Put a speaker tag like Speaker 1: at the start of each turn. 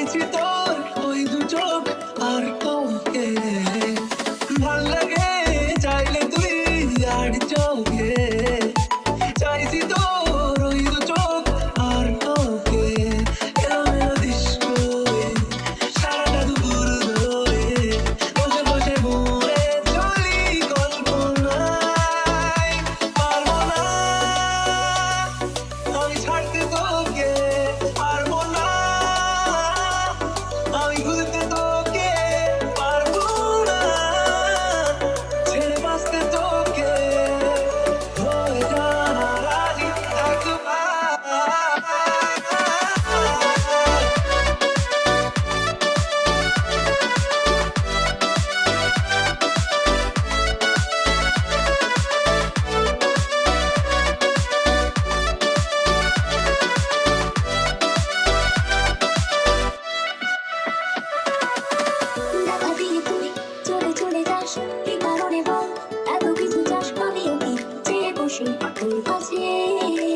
Speaker 1: 一起走记忆